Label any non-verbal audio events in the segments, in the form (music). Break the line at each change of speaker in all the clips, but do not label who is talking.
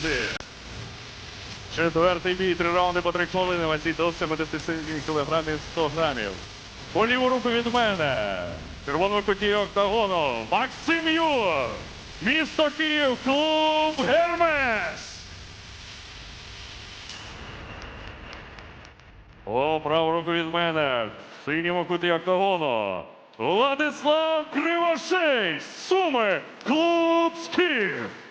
друзі. Четвертий бій, три раунди по три хвилини, вазі до 77 кілограмів 100 грамів. По ліву руку від мене. Червоного куті октагону. Максим Юр. Місто Київ, клуб Гермес. По праву руку від мене. Синьому куті октагону. Владислав Кривошей. Суми. Клуб Скіф.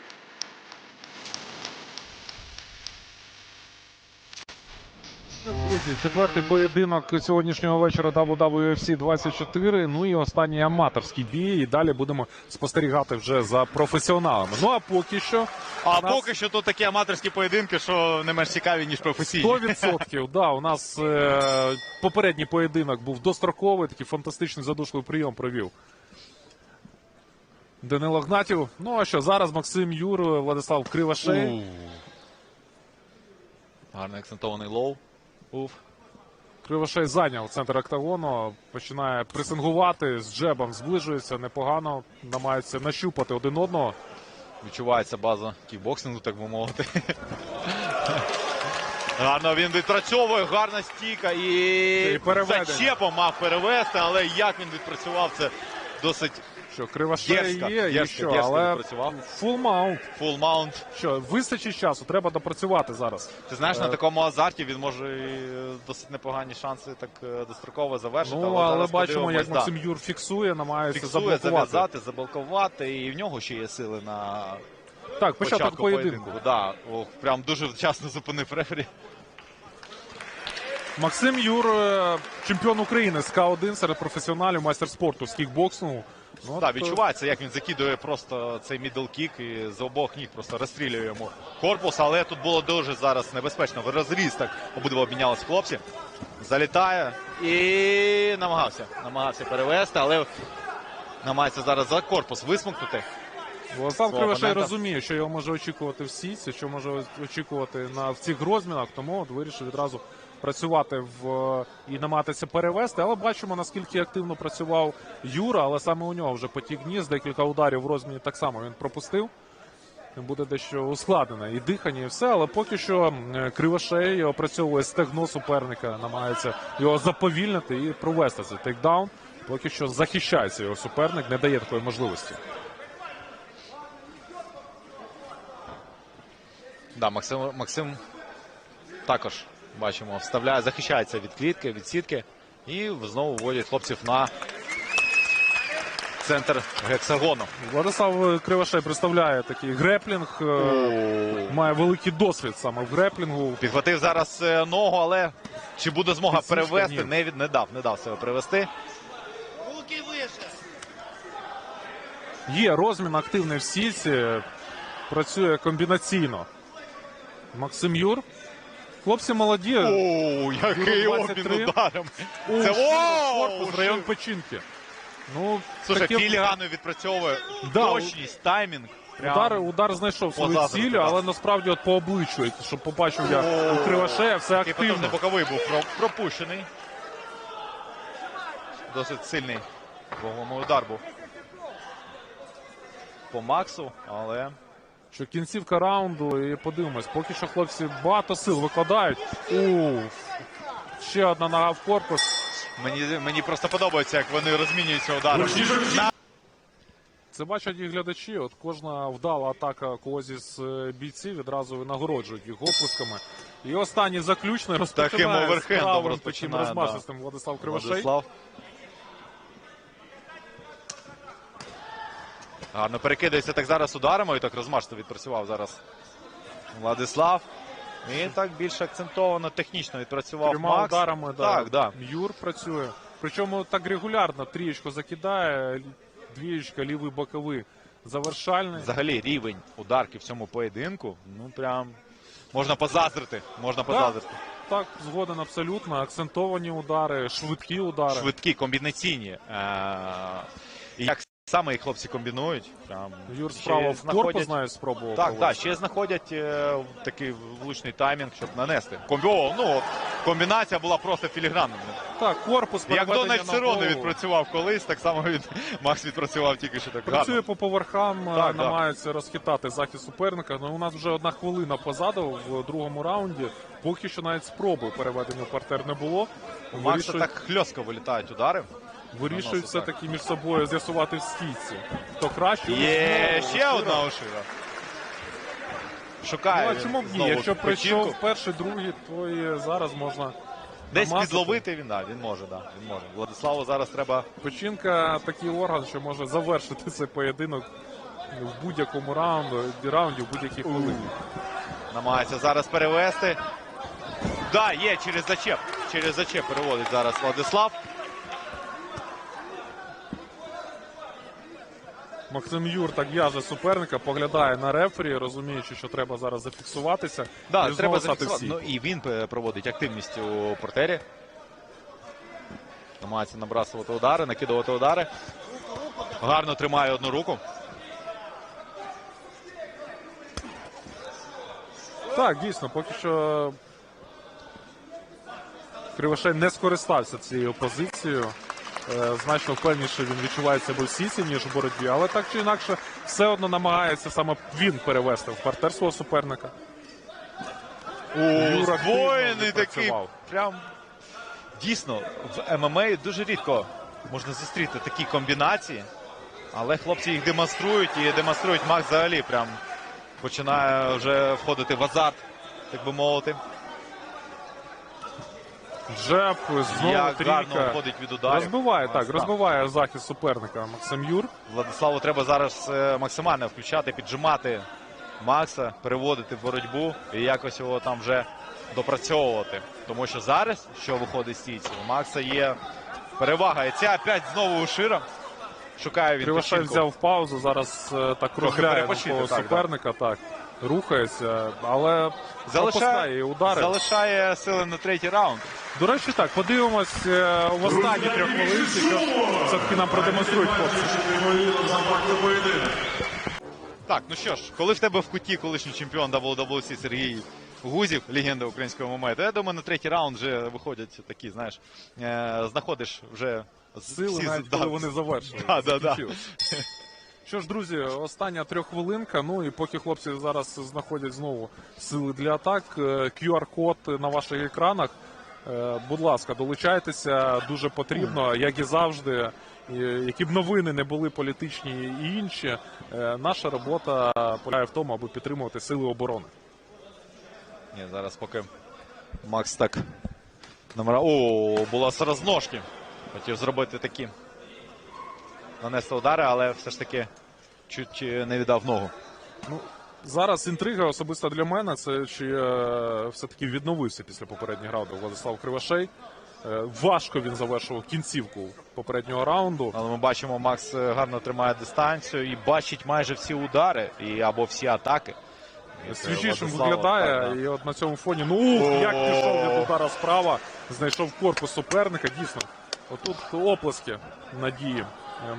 Друзі, четвертий поєдинок сьогоднішнього вечора WWFC 24. Ну і останній аматорський бій. І далі будемо спостерігати вже за професіоналами. Ну а поки що
А
нас
поки що тут такі аматорські поєдинки, що не менш цікаві, ніж професійні.
100%. Да, у нас е, попередній поєдинок був достроковий, такий фантастичний задушливий прийом провів. Данило Гнатів. Ну а що зараз Максим Юр, Владислав Кривошей.
У. Гарний акцентований лоу. Уф.
Кривошей зайняв центр октагону, починає пресингувати, з джебом зближується непогано, намагається нащупати один одного.
Відчувається база кікбоксингу, так би мовити. Гарно він відпрацьовує, гарна стійка і,
І
зачепом мав перевести, але як він відпрацював, це досить
Що Кривошей
Дерзко,
є, і що, але фул маунт.
фул маунт.
Що, вистачить часу, треба допрацювати зараз.
Ти знаєш, на
Е.
такому азарті він може і е, досить непогані шанси так е, достроково завершити.
Ну, але
зараз
бачимо, як. Максим Юр фіксує, намагається
фіксує,
заблокувати.
зав'язати, заблокувати, і в нього ще є сили на
Так, початок поєдинку.
поєдинку. Да. Ох, прям дуже вчасно зупинив рефері.
Максим Юр, е, чемпіон України з К1 серед професіоналів, майстер спорту з кікбоксингу. Ну,
Так,
е,
відчувається, як він закидує просто цей мідл кік і з обох ніг просто розстрілює йому корпус. Але тут було дуже зараз небезпечно. В розріз так обидва обмінялися хлопці. Залітає і намагався. Намагався перевести, але намагається зараз за корпус висмокнути. Свого
Кривошей розуміє, що його може очікувати в сітці, що може очікувати на в цих розмінах, тому от вирішив відразу працювати в і намагатися перевести. Але бачимо, наскільки активно працював Юра, але саме у нього вже потік ніс, декілька ударів в розміні так само він пропустив. Буде дещо ускладнене і дихання, і все, але поки що Кривошей опрацьовує стегно суперника, намагається його заповільнити і провести цей тейкдаун. Поки що захищається його суперник, не дає такої можливості.
Да, Максим, Максим також бачимо, вставляє, захищається від клітки, від сітки. І знову вводять хлопців на центр гексагону.
Владислав Кривошей представляє такий греплінг, е, має великий досвід саме в греплінгу.
Підхватив зараз е, ногу, але чи буде змога
Підсічка
перевести?
ні.
Не, від- не дав, не дав себе перевести.
Є розмін активний в сітці, працює комбінаційно. Максим Юр. Хлопці молоді.
О, який обмін
23.
ударом. Це
корпус, район печінки. Ну,
Слушай,
таке-
філігану відпрацьовує.
Да,
Точність, таймінг. Прям.
Удар, удар знайшов свою ціль, але насправді от по обличчю, щоб побачив я
О,
у Кривошея, все
Такий потужний
активно.
боковий був пропущений. Досить сильний ваговий удар був. По Максу, але
Що кінцівка раунду, і подивимось, поки що хлопці багато сил викладають. Уф. Ще одна нога в корпус.
мені, мені просто подобається, як вони розмінюються ударом.
Це бачать і глядачі. От кожна вдала атака когось із е, бійців відразу нагороджують їх оплесками. І останній заключний розпочинає
Таким
з правим таким
розпочинає,
розмашистим Владислав Кривошей.
Владислав. Гарно перекидається так зараз ударами і так розмашто відпрацював зараз Владислав. І так більш акцентовано технічно відпрацював
Трьома
Макс.
ударами да,
Так, да.
Юр працює. Причому так регулярно трієчку закидає, двієчка, лівий боковий завершальний.
Взагалі рівень ударки в цьому поєдинку. Ну прям можна позаздрити. Можна позаздрити.
Так, згоден абсолютно. Акцентовані удари, швидкі удари.
Швидкі, комбінаційні. Е- як Саме і хлопці комбінують. Прям
Юр справа в корпус,
знаходять-
знаю, спробував.
Так, так, ще знаходять е, такий влучний таймінг, щоб нанести. О, ну, комбінація була просто філігранною.
Так, корпус
Як Дональд
на
Серони відпрацював колись, так само він, (laughs) Макс відпрацював тільки що так
Працює
гарно.
по поверхам,
Так,
е,
так.
розхитати захист суперника. Ну, у нас вже одна хвилина позаду в другому раунді. Поки що навіть спроби переведення в партер не було.
Макса
Вирішують,
так хльостко вилітають удари.
Вирішують все-таки між собою з'ясувати в стійці. Хто краще?
Є ще одна ушира. Шукає.
Ну, а чому б ні?
знову
Якщо прийшов перший, другий, то і зараз можна.
Десь
намазати.
підловити він, да, він може, да, він може. Владиславу зараз треба
Печінка такий орган, що може завершити цей поєдинок в будь-якому раунду, раунді, в будь-якій хвилині.
намагається зараз перевести. Да, є через зачеп. Через зачеп переводить зараз Владислав.
Максим Юр так в'яже суперника, поглядає на рефері, розуміючи, що треба зараз зафіксуватися.
Да,
і
треба зафіксувати. Ну і він е, проводить активність у портері. Намагається набрасувати удари, накидувати удари. Гарно тримає одну руку.
Так, дійсно, поки що Кривошей не скористався цією позицією. Е, Значно впевніше він відчуває себе в сіці, ніж в боротьбі, але так чи інакше все одно намагається саме він перевести в партер свого суперника.
О,
активно
такий. Прям дійсно в ММА дуже рідко можна зустріти такі комбінації. Але хлопці їх демонструють і демонструють Макс взагалі. Прям починає вже входити в азарт, так би мовити.
Джеб, знову трійка.
входить від ударів.
Розбиває, так, розбиває захист суперника Максим Юр.
Владиславу треба зараз е, максимально включати, піджимати Макса, переводити в боротьбу і якось його там вже допрацьовувати. Тому що зараз, що виходить з стійці, у Макса є перевага. І ця опять знову Ушира. Шукає він
Кривошей взяв паузу, зараз е, так розгляє навколо
так,
суперника, так. Рухається, але пропускає
Залишає,
удари.
залишає сили на третій раунд.
До речі, так, подивимось е, в останні трьох хвилинці, що все-таки нам продемонструють хлопці.
Так, ну що ж, коли в тебе в куті колишній чемпіон WWC Сергій Гузів, легенда українського ММА, то я думаю, на третій раунд вже виходять такі, знаєш, е, знаходиш вже
Сили,
всі-
навіть
да,
коли вони завершили.
Да, да, да.
Що ж, друзі, остання трьоххвилинка. Ну і поки хлопці зараз знаходять знову сили для атак. е, QR-код на ваших екранах. Е, Будь ласка, долучайтеся, дуже потрібно, як і завжди. Які б новини не були політичні і інші, е, наша робота полягає в тому, аби підтримувати сили оборони.
Ні, зараз поки Макс так номера. О, була з розножки. Хотів зробити такі. Нанести удари, але все ж таки чуть е, не віддав ногу.
Ну, зараз інтрига особисто для мене. Це чи е, все-таки відновився після попереднього раунду Владислав Кривошей. Е, важко він завершував кінцівку попереднього раунду.
Але ми бачимо, Макс е, гарно тримає дистанцію і бачить майже всі удари і або всі атаки.
Свіжішим виглядає,
Так, да.
і от на цьому фоні, ну ух, як пішов від удара справа, знайшов корпус суперника. Дійсно, отут оплески надії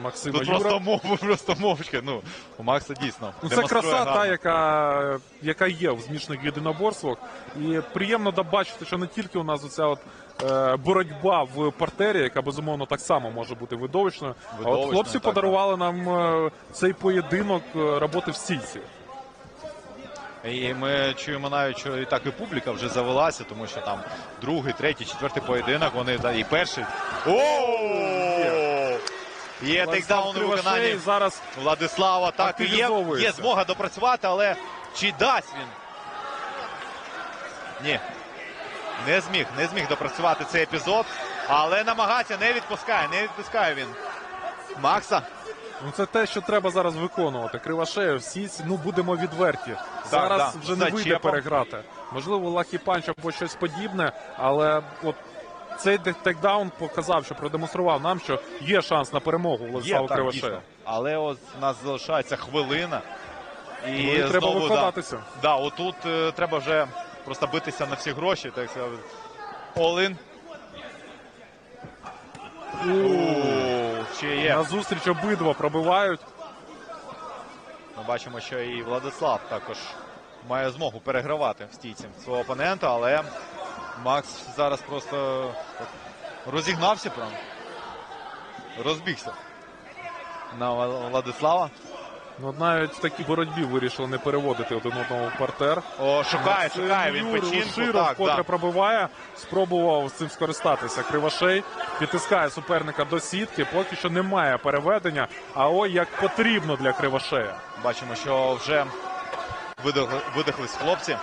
Максима
Тут
Юра.
просто мов, (laughs) просто мовчки. Ну, у Макса дійсно.
Ну, це
демонструє
краса, та,
гарно.
яка, яка є в змішних єдиноборствах. І приємно да бачити, що не тільки у нас оця от, е, боротьба в партері, яка безумовно так само може бути видовищною. А от
Видовищною,
хлопці
так,
подарували нам е, цей поєдинок е, роботи в стільці.
І ми чуємо навіть, що і так і публіка вже завелася, тому що там другий, третій, четвертий поєдинок, вони та і перший. О! Є тейкдаун у виконанні
зараз
Владислава. Так, і є, є змога допрацювати, але чи дасть він? Ні. Не зміг, не зміг допрацювати цей епізод, але намагається, не відпускає, не відпускає він. Макса.
Ну це те, що треба зараз виконувати. Кривошеєв, всі ну будемо відверті. Зараз
да,
вже не вийде переграти. Можливо, лахі панч або щось подібне, але от цей текдаун показав, що продемонстрував нам, що є шанс на перемогу Владислава Кривошея.
Але от у нас залишається хвилина. І,
Ну, і треба
знову,
викладатися.
Да, да, отут е, треба вже просто битися на всі гроші, так сказати. All-in. О, ще є.
Обидва пробивають.
Ми бачимо, що і Владислав також має змогу перегравати в стійці свого опонента, але Макс зараз просто розігнався прям. Розбігся на Владислава.
Ну, навіть в такій боротьбі вирішили не переводити один одного в партер.
О, шукає,
Максим
шукає він
Юр,
печінку. Так,
котре
так.
пробиває, спробував з цим скористатися. Кривошей підтискає суперника до сітки. Поки що немає переведення. А ой, як потрібно для Кривошея.
Бачимо, що вже видихли, видихлись хлопці.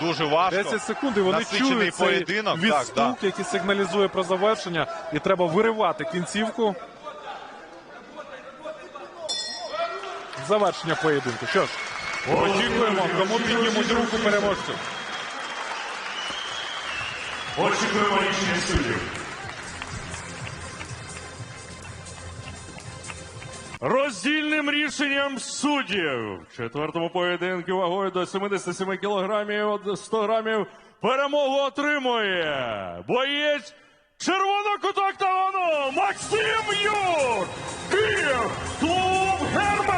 Дуже важко.
10 секунд, і вони чують цей
поєдинок, так, да.
який сигналізує про завершення, і треба виривати кінцівку. Завершення поєдинку. Що ж, очікуємо, кому піднімуть руку переможцю.
Очікуємо рішення суддів. Роздільним рішенням суддів четвертому поєдинку вагою до 77 кілограмів от 100 грамів перемогу отримує боєць червоного октагону Максим Юр! Київ! Клуб Герой!